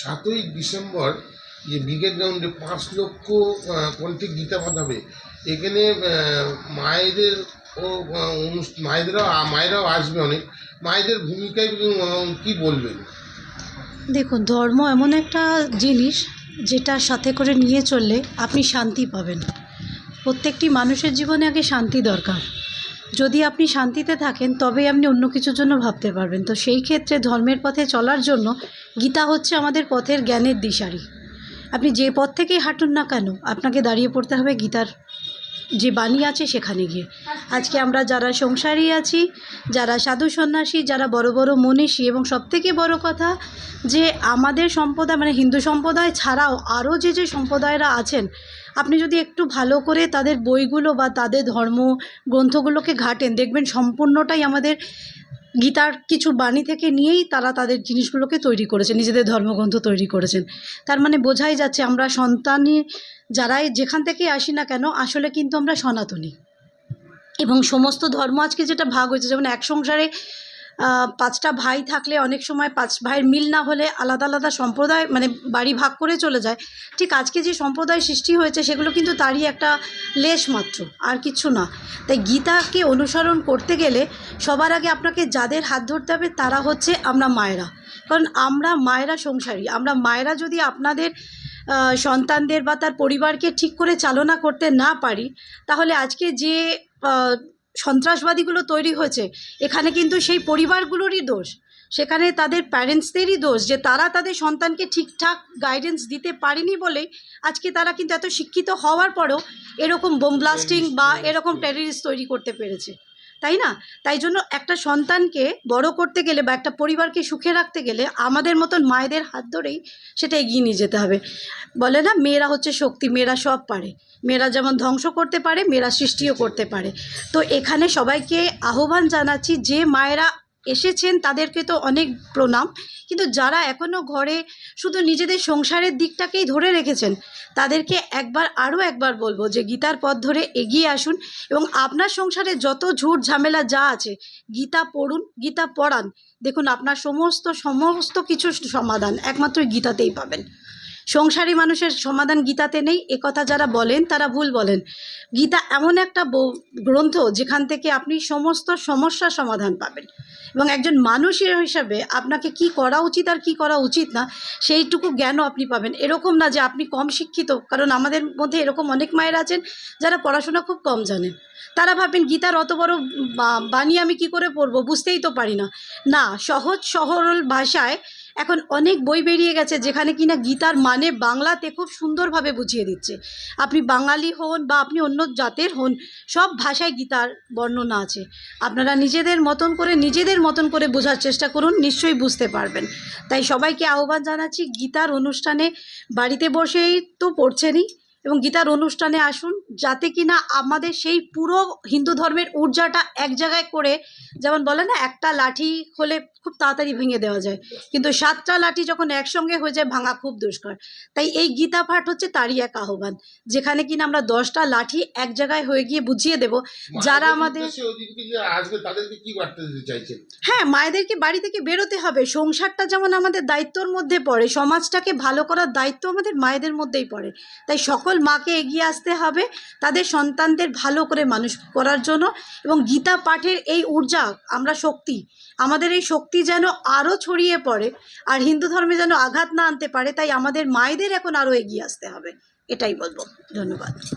সাতই ডিসেম্বর যে ব্রিগেড গ্রাউন্ডে পাঁচ লক্ষ কণ্ঠে গীতা হবে এখানে মায়েদের ও মায়েদেরাও মায়েরাও আসবে অনেক। মায়েদের ভূমিকায় কি বলবেন? দেখুন, ধর্ম এমন একটা জিনিস যেটা সাথে করে নিয়ে চললে আপনি শান্তি পাবেন। প্রত্যেকটি মানুষের জীবনে আগে শান্তি দরকার। যদি আপনি শান্তিতে থাকেন তবে আপনি অন্য কিছুর জন্য ভাবতে পারবেন। তো সেই ক্ষেত্রে ধর্মের পথে চলার জন্য গীতা হচ্ছে আমাদের পথের জ্ঞানের দিশারি। আপনি যে পথ থেকেই হাঁটুন না কেন, আপনাকে দাঁড়িয়ে পড়তে হবে গীতার যে বাণী আছে সেখানে গিয়ে। আজকে আমরা যারা সংসারী আছি, যারা সাধু সন্ন্যাসী, যারা বড় বড় মনীষী এবং সবথেকে বড় কথা যে আমাদের সম্প্রদায় মানে হিন্দু সম্প্রদায় ছাড়াও আরও যে যে সম্প্রদায়রা আছেন, আপনি যদি একটু ভালো করে তাদের বইগুলো বা তাদের ধর্ম গ্রন্থগুলোকে ঘাটেন, দেখবেন সম্পূর্ণটাই আমাদের গীতার কিছু বাণী থেকে নিয়েই তারা তাদের জিনিসগুলোকে তৈরি করেছে নিজেদের ধর্মগ্রন্থ তৈরি করেছেন। তার মানে বোঝাই যাচ্ছে আমরা সন্তানই, যারাই যেখান থেকেই আসি না কেন, আসলে কিন্তু আমরা সনাতনী। এবং সমস্ত ধর্ম আজকে যেটা ভাগ হয়েছে, যেমন এক সংসারে পাঁচটা ভাই থাকলে অনেক সময় পাঁচ ভাইয়ের মিল না হলে আলাদা আলাদা সম্প্রদায় মানে বাড়ি ভাগ করে চলে যায়। ঠিক আজকে যে সম্প্রদায় সৃষ্টি হয়েছে, সেগুলো কিন্তু তারই একটা লেশ মাত্র, আর কিছু না। তাই গীতাকে অনুসরণ করতে গেলে সবার আগে আপনাকে যাদের হাত ধরতে হবে, তারা হচ্ছে আমরা মায়েরা। কারণ আমরা মায়েরা সংসারী, আমরা মায়েরা যদি আপনাদের সন্তানদের বা তার পরিবারকে ঠিক করে চালনা করতে না পারি, তাহলে আজকে যে সন্ত্রাসবাদীগুলো তৈরি হয়েছে এখানে কিন্তু সেই পরিবারগুলোরই দোষ। সেখানে তাদের প্যারেন্টসদেরই দোষ যে তারা তাদের সন্তানকে ঠিকঠাক গাইডেন্স দিতে পারেনি বলে আজকে তারা কিন্তু এত শিক্ষিত হওয়ার পরও এরকম বোম ব্লাস্টিং বা এরকম টেররিস্ট তৈরি করতে পেরেছে। তাই না? তাই জন্য একটা সন্তানকে বড় করতে গেলে বা একটা পরিবারকে সুখে রাখতে গেলে আমাদের মতন মায়েদের হাত ধরেই সেটা এগিয়ে নিয়ে যেতে হবে। বলে না, মেয়েরা হচ্ছে শক্তি, মেয়েরা সব পারে। মেয়েরা যেমন ধ্বংস করতে পারে, মেয়েরা সৃষ্টিও করতে পারে। তো এখানে সবাইকে আহ্বান জানাচ্ছি যে মায়েরা এসেছেন, তাদেরকে তো অনেক প্রণাম। কিন্তু যারা এখনও ঘরে শুধু নিজেদের সংসারের দিকটাকেই ধরে রেখেছেন, তাদেরকে একবার, আরও একবার বলব যে গীতার পথ ধরে এগিয়ে আসুন এবং আপনার সংসারে যত ঝুট ঝামেলা যা আছে, গীতা পড়ুন, গীতা পড়ান। দেখুন, আপনার সমস্ত সমস্ত কিছু সমাধান একমাত্র গীতাতেই পাবেন। সংসারী মানুষের সমাধান গীতাতে নেই। একথা যারা বলেন, তারা ভুল বলেন। গীতা এমন একটা গ্রন্থ যেখান থেকে আপনি সমস্ত সমস্যার সমাধান পাবেন। এবং একজন মানুষ হিসাবে আপনাকে কি করা উচিত আর কি করা উচিত না, সেইটুকু জ্ঞানও আপনি পাবেন। এরকম না যে আপনি কম শিক্ষিত, কারণ আমাদের মধ্যে এরকম অনেক মায়ের আছেন যারা পড়াশোনা খুব কম জানেন। তারা ভাবেন, গীতার অত বড় বাণী আমি কি করে পড়ব? বুঝতেই তো পারি না। না, সহজ সহরল ভাষায় এখন অনেক বই বেরিয়ে গেছে যেখানে কিনা গীতার মানে বাংলাতে খুব সুন্দরভাবে বুঝিয়ে দিচ্ছে। আপনি বাঙালি হন বা আপনি অন্য জাতের হন, সব ভাষায় গীতার বর্ণনা আছে। আপনারা নিজেদের মতন করে, নিজেদের মতন করে বোঝার চেষ্টা করুন, নিশ্চয়ই বুঝতে পারবেন। তাই সবাইকে আহ্বান জানাচ্ছি, গীতার অনুষ্ঠানে বাড়িতে বসেই তো পড়ছেনই। এবং গীতার অনুষ্ঠানে আসুন যাতে কিনা আমাদের সেই পুরো হিন্দু ধর্মের ঊর্জাটা এক জায়গায় করে যেমন বলে না একটা লাঠি হলে খুব তাড়াতাড়ি ভেঙে দেওয়া যায়। কিন্তু সাতটা লাঠি যখন একসঙ্গে হয়ে যায় ভাঙা খুব দুষ্কর। তাই এই গীতা পাঠ হচ্ছে তারই এক আহ্বান। যেখানে কিনা আমরা দশটা লাঠি এক জায়গায় হয়ে গিয়ে বুঝিয়ে দেব যারা আমাদের কি হ্যাঁ মায়েদেরকে বাড়ি থেকে বেরোতে হবে। সংসারটা যেমন আমাদের দায়িত্বর মধ্যে পড়ে সমাজটাকে ভালো করার দায়িত্ব আমাদের মায়েদের মধ্যেই পড়ে। তাই সকল মাকে এগিয়ে আসতে হবে তাদের সন্তানদের ভালো করে মানুষ করার জন্য। এবং গীতা পাঠের এই ঊর্জা, আমরা শক্তি, আমাদের এই শক্তি যেন আরও ছড়িয়ে পড়ে আর হিন্দু ধর্মে যেন আঘাত না আনতে পারে, তাই আমাদের মায়েদের এখন আরও এগিয়ে আসতে হবে। এটাই বলব। ধন্যবাদ।